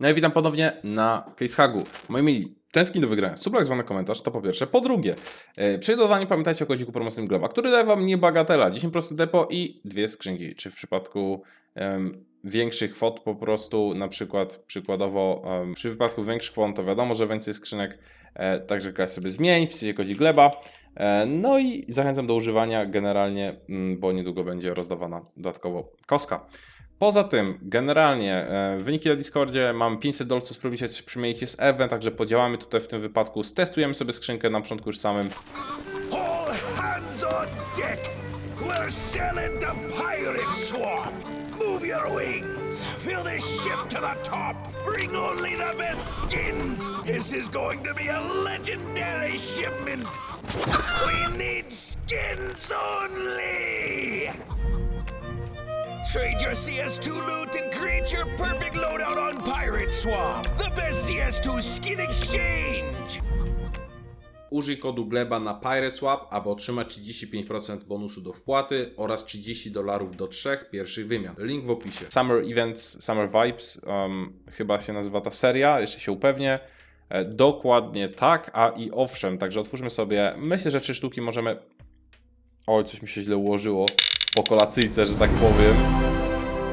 No i witam ponownie na CaseHagu. Moi mili, skin do wygrania. Sublik zwany komentarz, to po pierwsze. Po drugie, e, przy dodawaniu pamiętajcie o kodziku promocyjnym Globa, który daje wam niebagatela, 10% depo i dwie skrzynki. Czy w przypadku em, większych kwot po prostu, na przykład przykładowo, em, przy wypadku większych kwot to wiadomo, że więcej skrzynek, e, także grać sobie zmienić, piszcie kodzik Gleba. E, no i zachęcam do używania generalnie, mm, bo niedługo będzie rozdawana dodatkowo koska. Poza tym, generalnie e, wyniki na Discordzie mam 500 dolców, spróbujcie coś przymienić, jest event, także podziałamy tutaj w tym wypadku, stestujemy sobie skrzynkę na początku już samym. All hands on deck! We're sailing to Pirate Swamp! Move your wings! Fill this ship to the top! Bring only the best skins! This be a legendary shipment! We need skins only! Trade your CS2 loot and create your perfect loadout on Pirate Swamp! The best CS2 skin exchange! Użyj kodu GLEBA na PireSwap, aby otrzymać 35% bonusu do wpłaty oraz 30 dolarów do trzech pierwszych wymian. Link w opisie. Summer Events, Summer Vibes, um, chyba się nazywa ta seria, jeszcze się upewnię. E, dokładnie tak, a i owszem, także otwórzmy sobie, myślę, że trzy sztuki możemy... Oj, coś mi się źle ułożyło po kolacyjce, że tak powiem.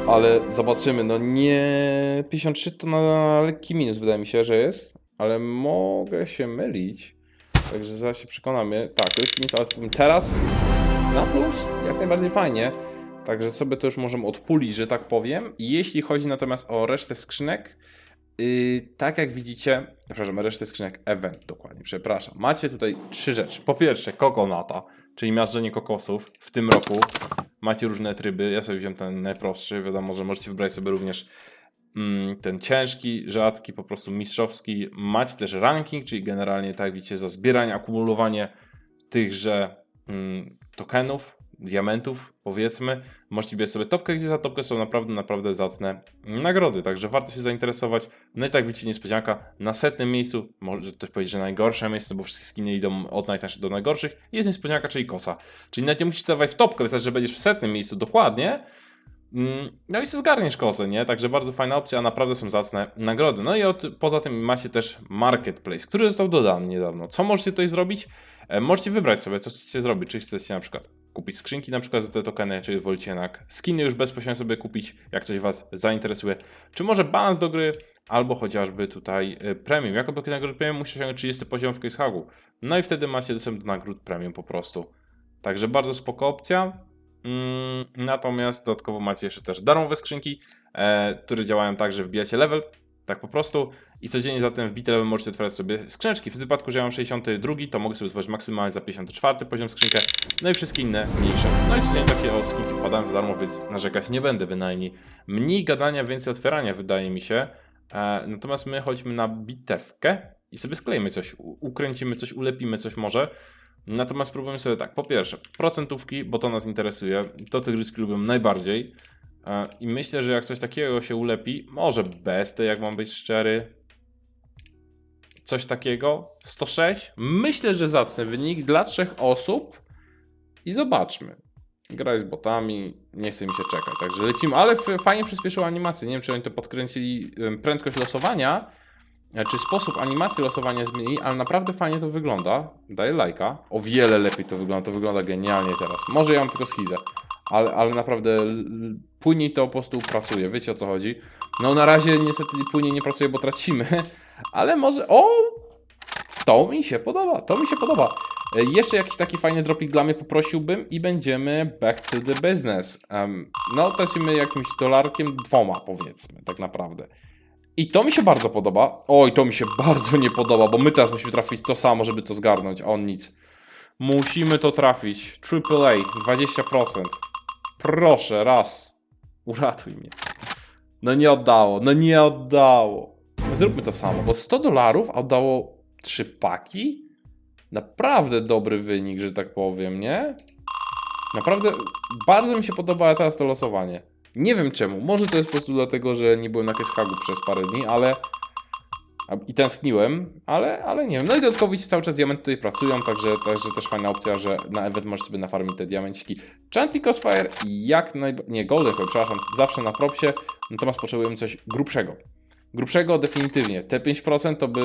Ale zobaczymy, no nie... 53 to na lekki minus wydaje mi się, że jest, ale mogę się mylić. Także zaraz się przekonamy. Tak, jest minus, ale teraz na plus, jak najbardziej fajnie. Także sobie to już możemy odpulić, że tak powiem. Jeśli chodzi natomiast o resztę skrzynek, yy, tak jak widzicie, przepraszam, resztę skrzynek event dokładnie, przepraszam. Macie tutaj trzy rzeczy. Po pierwsze, kokonata, czyli miażdżenie kokosów w tym roku. Macie różne tryby, ja sobie wziąłem ten najprostszy, wiadomo, że możecie wybrać sobie również mm, ten ciężki, rzadki, po prostu mistrzowski. Macie też ranking, czyli generalnie, tak widzicie, za zbieranie, akumulowanie tychże mm, tokenów, diamentów, powiedzmy. Wybierać sobie topkę, gdzie za topkę są naprawdę, naprawdę zacne nagrody, także warto się zainteresować. No i tak widzicie, niespodzianka, na setnym miejscu, może też powiedzieć, że najgorsze miejsce, bo wszystkie skiny idą od najtańszych do najgorszych, jest niespodzianka, czyli kosa. Czyli nawet nie musisz celować w topkę, wystarczy, że będziesz w setnym miejscu dokładnie, Mm, No i zgarniesz kozę, nie? Także bardzo fajna opcja, a naprawdę są zacne nagrody. No i od, poza tym macie też Marketplace, który został dodany niedawno. Co możecie tutaj zrobić? E, możecie wybrać sobie, co chcecie zrobić. Czy chcecie na przykład kupić skrzynki na przykład za te tokeny, czy wolicie jednak skiny już bezpośrednio sobie kupić, jak coś Was zainteresuje. Czy może balans do gry, albo chociażby tutaj e, premium. Jako do nagród premium musicie osiągnąć 30 poziom w CaseHagu. No i wtedy macie dostęp do nagród premium po prostu. Także bardzo spoko opcja. Mm, natomiast dodatkowo macie jeszcze też darmowe skrzynki, e, które działają tak, że wbijacie level, tak po prostu i codziennie za ten wbity level możecie otwierać sobie skrzyneczki. W tym wypadku, że ja mam 62, to mogę sobie otworzyć maksymalnie za 54 poziom skrzynkę, no i wszystkie inne mniejsze. No i codziennie takie o skrzynki wpadają za darmo, więc narzekać nie będę bynajmniej. Mniej gadania, więcej otwierania wydaje mi się. E, natomiast my chodźmy na bitewkę i sobie skleimy coś, ukręcimy coś, ulepimy coś może. Natomiast spróbujemy sobie tak, po pierwsze, procentówki, bo to nas interesuje, to tygryski lubią najbardziej. I myślę, że jak coś takiego się ulepi, może besty, jak mam być szczery, coś takiego, 106, myślę, że zacny wynik dla trzech osób i zobaczmy. Gra z botami, nie chce mi się czekać, także lecimy, ale fajnie przyspieszyło animację, nie wiem czy oni to podkręcili prędkość losowania, e, czy sposób animacji losowania zmienili, ale naprawdę fajnie to wygląda. Daję lajka. O wiele lepiej to wygląda, to wygląda genialnie teraz. Może ja mam tylko schizę, ale, ale naprawdę płynniej to po prostu pracuje, wiecie o co chodzi. No na razie niestety płynniej nie pracuje, bo tracimy, ale może... O! To mi się podoba, to mi się podoba. E, Jeszcze jakiś taki fajny dropik dla mnie poprosiłbym i będziemy back to the business. Em, no, tracimy jakimś dolarkiem, dwoma powiedzmy, tak naprawdę. I to mi się bardzo podoba. Oj, to mi się bardzo nie podoba, bo my teraz musimy trafić to samo, żeby to zgarnąć, a on nic. Musimy to trafić. AAA, 20%. Proszę, raz. Uratuj mnie. No nie oddało, no nie oddało. Zróbmy to samo, bo 100 dolarów oddało 3 paki? Naprawdę dobry wynik, że tak powiem, nie? Naprawdę bardzo mi się podoba teraz to losowanie. Nie wiem czemu. Może to jest po prostu dlatego, że nie byłem na Keshagu przez parę dni, ale. I tęskniłem, ale, ale nie wiem. No i dodatkowo cały czas diamenty tutaj pracują, także, także też fajna opcja, że na event możesz sobie nafarmić te diamenciki. Chanty Crossfire jak najbardziej. Nie, Golden przepraszam, zawsze na propsie, natomiast potrzebujemy coś grubszego. Grubszego definitywnie. Te 5% to by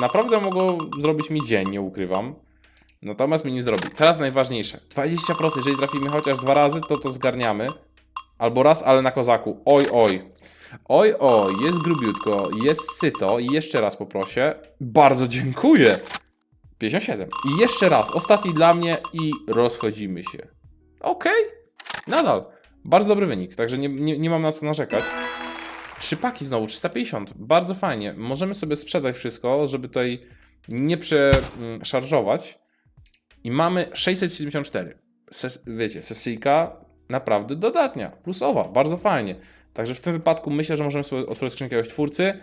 naprawdę mogło zrobić mi dzień, nie ukrywam. Natomiast mi nie zrobi. Teraz najważniejsze. 20%, jeżeli trafimy chociaż dwa razy, to to zgarniamy. Albo raz, ale na kozaku. Oj, oj. Oj, oj, jest grubiutko, jest syto. I jeszcze raz poproszę. Bardzo dziękuję. 57. I jeszcze raz, ostatni dla mnie i rozchodzimy się. Okej, nadal. Bardzo dobry wynik, także nie, nie, nie mam na co narzekać. Trzy paki znowu, 350. Bardzo fajnie. Możemy sobie sprzedać wszystko, żeby tutaj nie przeszarżować. I mamy 674. Ses, wiecie, sesyjka naprawdę dodatnia, plusowa, bardzo fajnie. Także w tym wypadku myślę, że możemy sobie otworzyć skrzynkę jakiegoś twórcy.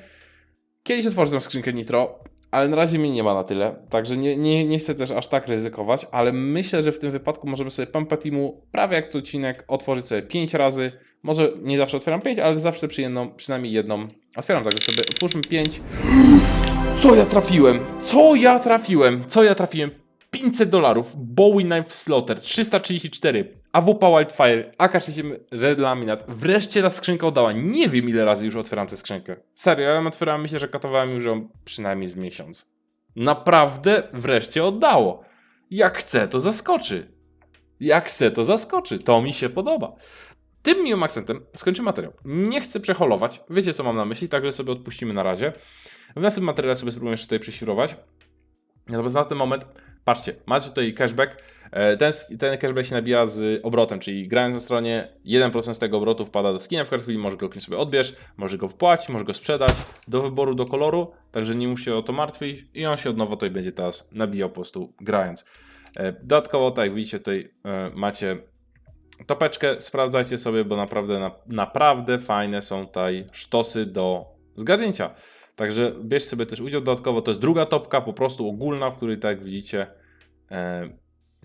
Kiedyś otworzę tę skrzynkę Nitro, ale na razie mnie nie ma na tyle, także nie, nie, nie chcę też aż tak ryzykować, ale myślę, że w tym wypadku możemy sobie Pampa prawie jak co odcinek otworzyć sobie 5 razy. Może nie zawsze otwieram 5, ale zawsze przy jedną, przynajmniej jedną otwieram, także sobie otwórzmy 5. Co ja trafiłem? Co ja trafiłem? Co ja trafiłem? 500 dolarów, Bowie Knife Slaughter, 334, AWP Wildfire, AK-67 Red Laminat. Wreszcie ta skrzynka oddała. Nie wiem ile razy już otwieram tę skrzynkę. Serio, ja ją otwierałem, myślę, że katowałem już ją przynajmniej z miesiąc. Naprawdę wreszcie oddało. Jak chcę, to zaskoczy. Jak chcę, to zaskoczy. To mi się podoba. Tym miłym akcentem skończę materiał. Nie chcę przeholować. Wiecie, co mam na myśli, także sobie odpuścimy na razie. W następnym materiale sobie spróbuję jeszcze tutaj prześwirować. Natomiast na ten moment, patrzcie, macie tutaj cashback. E, Ten, ten cashback się nabija z obrotem, czyli grając na stronie 1% z tego obrotu wpada do skina w chwili, może go klient sobie odbierz, może go wpłacić, może go sprzedać, do wyboru, do koloru, także nie musi się o to martwić i on się od nowa tutaj będzie teraz nabijał po prostu grając. E, Dodatkowo, tak jak widzicie tutaj e, macie topeczkę, sprawdzajcie sobie, bo naprawdę, na, naprawdę fajne są tutaj sztosy do zgarnięcia. Także bierz sobie też udział dodatkowo, to jest druga topka, po prostu ogólna, w której tak jak widzicie e,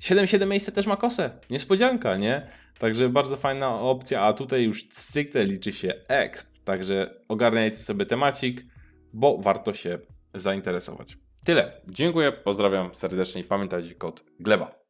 7-7 miejsce też ma kosę, niespodzianka, nie? Także bardzo fajna opcja, a tutaj już stricte liczy się exp, także ogarniajcie sobie temacik, bo warto się zainteresować. Tyle, dziękuję, pozdrawiam serdecznie i pamiętajcie kod GLEBA.